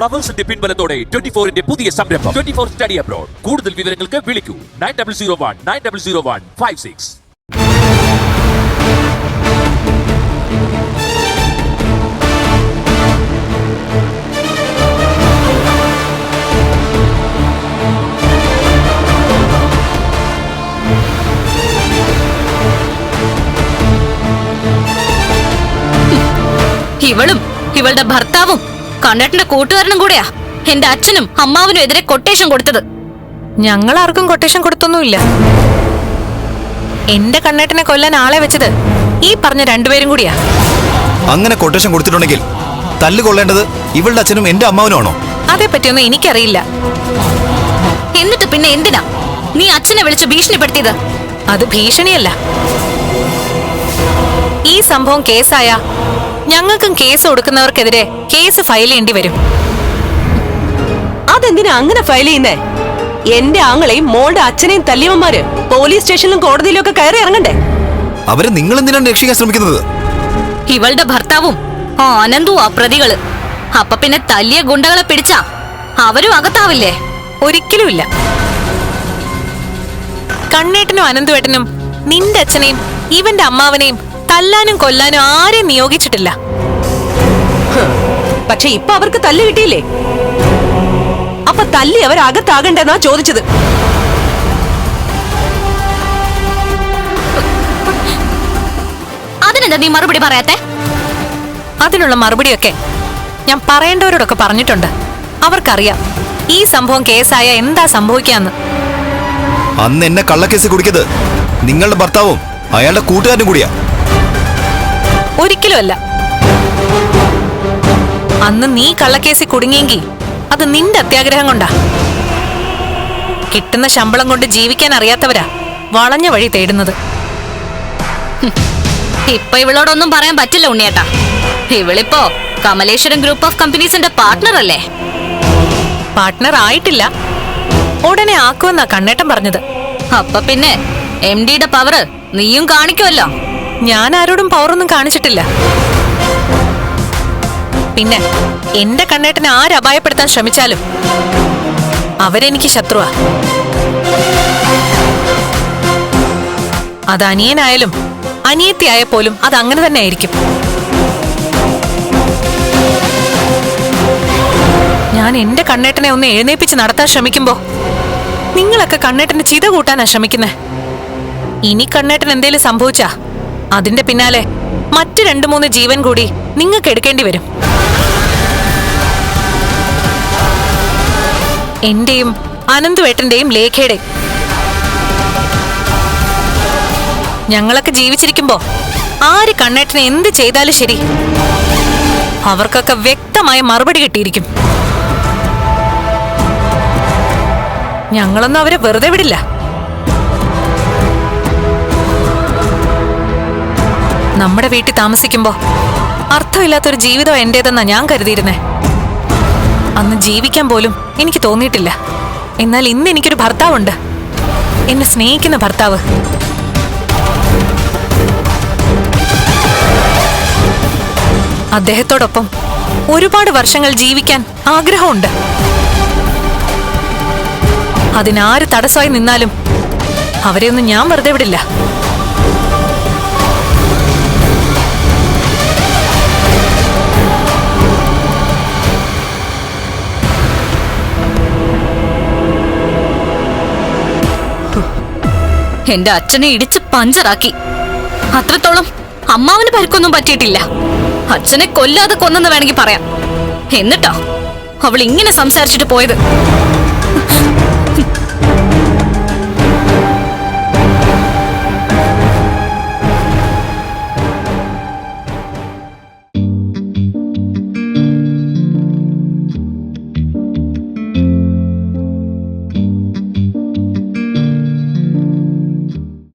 ഫ്ലവേഴ്സിന്റെ പിൻബലത്തോടെ twenty ഫോറിന്റെ പുതിയ സംരംഭം. ട്വന്റി ഫോർ സ്റ്റഡി അബ്രോഡ് കൂടുതൽ വിവരങ്ങൾക്ക് വിളിക്കൂ. Nine double zero one nine double zero one five six ഇവളും ഇവളുടെ ഭർത്താവും കണ്ണേട്ടന്റെ കൂട്ടുകാരനും കൂടെയാ. എന്റെ അച്ഛനും അമ്മാവനും എതിരെ കൊട്ടേഷൻ കൊടുത്തത്. ഞങ്ങൾ ആർക്കും കൊട്ടേഷൻ കൊടുത്തൊന്നുമില്ല. എന്റെ കണ്ണേട്ടനെ കൊല്ലാൻ ആളെ വെച്ചത് ഈ പറഞ്ഞ രണ്ടുപേരും കൂടിയാ. അങ്ങനെ കൊട്ടേഷൻ കൊടുത്തിട്ടുണ്ടെങ്കിൽ തല്ല് കൊള്ളേണ്ടത് ഇവളുടെ അച്ഛനും എന്റെ അമ്മാവനുമാണോ? അതേപ്പറ്റിയൊന്നും എനിക്കറിയില്ല. എന്നിട്ട് പിന്നെ എന്തിനാ? നീ അച്ഛനെ വിളിച്ച് ഭീഷണിപ്പെടുത്തിയത്? അത് ഭീഷണിയല്ല. ഈ സംഭവം കേസായ ഞങ്ങൾക്കും കേസ് കൊടുക്കുന്നവർക്കെതിരെ കേസ് ഫയൽ ചെയ്യേണ്ടി വരും. അതെന്തിനാ അങ്ങനെ ഫയൽ ചെയ്യുന്നേ? എന്റെ ആങ്ങളെയും മോളുടെ അച്ഛനെയും തല്ലിയമ്മമാര് പോലീസ് സ്റ്റേഷനിലും കോടതിയിലും ഒക്കെ കയറി ഇറങ്ങണ്ടേ? അവരെ നിങ്ങൾ എന്തിനാണ് രക്ഷിക്കാൻ ശ്രമിക്കുന്നത്? ഇവളുടെ ഭർത്താവും ആനന്ദു അനന്തും ആ പ്രതികൾ. അപ്പൊ പിന്നെ തല്ലിയ ഗുണ്ടകളെ പിടിച്ചാ അവരും അകത്താവില്ലേ? ഒരിക്കലുമില്ല കണ്ണേട്ടനും അനന്തുവേട്ടനും നിന്റെ അച്ഛനെയും ഇവന്റെ അമ്മാവനെയും തല്ലാനും കൊല്ലാനും ആരെയും നിയോഗിച്ചിട്ടില്ല. പക്ഷെ ഇപ്പൊ അവർക്ക് തല്ല് കിട്ടിയില്ലേ? അപ്പൊ തല്ലി അവർ അകത്താകണ്ടെന്നാ ചോദിച്ചത്. അതിനെന്താ നീ മറുപടി പറയാത്തെ? അതിനുള്ള മറുപടിയൊക്കെ ഞാൻ പറയേണ്ടവരോടൊക്കെ പറഞ്ഞിട്ടുണ്ട്. അവർക്കറിയാം ഈ സംഭവം കേസായ എന്താ സംഭവിക്കാന്ന്. അന്ന് എന്നെ കള്ളക്കേസ് കുടിക്കത് നിങ്ങളുടെ ഭർത്താവും അയാളുടെ കൂട്ടുകാരനും കൂടിയാ. ഒരിക്കലുമല്ല. അന്ന് നീ കള്ളക്കേസിൽ കുടുങ്ങിയെങ്കിൽ അത് നിന്റെ അത്യാഗ്രഹം കൊണ്ടാ. കിട്ടുന്ന ശമ്പളം കൊണ്ട് ജീവിക്കാൻ അറിയാത്തവരാ വളഞ്ഞ വഴി തേടുന്നത്. ഇപ്പൊ ഇവളോടൊന്നും പറയാൻ പറ്റില്ല ഉണ്ണിയേട്ടാ. ഇവളിപ്പോ കമലേശ്വരം ഗ്രൂപ്പ് ഓഫ് കമ്പനീസിന്റെ പാർട്ട്ണർ അല്ലേ? പാർട്ട്ണർ ആയിട്ടില്ല. ഉടനെ ആക്കുമെന്നാ കണ്ണേട്ടൻ പറഞ്ഞത്. അപ്പൊ പിന്നെ എം ഡിയുടെ പവർ നീയും കാണിക്കുമല്ലോ ഞാൻ ആരോടും പവറൊന്നും കാണിച്ചിട്ടില്ല. പിന്നെ എന്റെ കണ്ണേട്ടനെ ആര് അപായപ്പെടുത്താൻ ശ്രമിച്ചാലും അവരെനിക്ക് ശത്രുവാ. അത് അനിയനായാലും അനിയത്തിയായ പോലും അത് അങ്ങനെ തന്നെ ആയിരിക്കും. ഞാൻ എന്റെ കണ്ണേട്ടനെ ഒന്ന് എഴുന്നേപ്പിച്ച് നടത്താൻ ശ്രമിക്കുമ്പോ നിങ്ങളൊക്കെ കണ്ണേട്ടന്റെ ചിത കൂട്ടാനാ ശ്രമിക്കുന്നേ. ഇനി കണ്ണേട്ടൻ എന്തേലും സംഭവിച്ചാ അതിന്റെ പിന്നാലെ മറ്റു രണ്ടു മൂന്ന് ജീവൻ കൂടി നിങ്ങൾക്ക് എടുക്കേണ്ടി വരും. എന്റെയും അനന്തുവേട്ടന്റെയും ലേഖയുടെ. ഞങ്ങളൊക്കെ ജീവിച്ചിരിക്കുമ്പോ ആര് കണ്ണേട്ടനെ എന്ത് ചെയ്താലും ശരി. അവർക്കൊക്കെ വ്യക്തമായ മറുപടി കിട്ടിയിരിക്കും. ഞങ്ങളൊന്നും അവരെ വെറുതെ വിടില്ല. നമ്മുടെ വീട്ടിൽ താമസിക്കുമ്പോ അർത്ഥമില്ലാത്തൊരു ജീവിതം എന്റേതെന്നാ ഞാൻ കരുതിയിരുന്നേ. അന്ന് ജീവിക്കാൻ പോലും എനിക്ക് തോന്നിയിട്ടില്ല. എന്നാൽ ഇന്ന് എനിക്കൊരു ഭർത്താവുണ്ട്. എന്നെ സ്നേഹിക്കുന്ന ഭർത്താവ്. അദ്ദേഹത്തോടൊപ്പം ഒരുപാട് വർഷങ്ങൾ ജീവിക്കാൻ ആഗ്രഹമുണ്ട്. അതിനാര് തടസ്സമായി നിന്നാലും അവരെയൊന്നും ഞാൻ വെറുതെ വിടില്ല. എന്റെ അച്ഛനെ ഇടിച്ച് പഞ്ചറാക്കി. അത്രത്തോളം അമ്മാവന് പരിക്കൊന്നും പറ്റിയിട്ടില്ല. അച്ഛനെ കൊല്ലാതെ കൊന്നെന്ന് വേണമെങ്കിൽ പറയാം. എന്നിട്ടോ? അവൾ ഇങ്ങനെ സംസാരിച്ചിട്ട് പോയത്.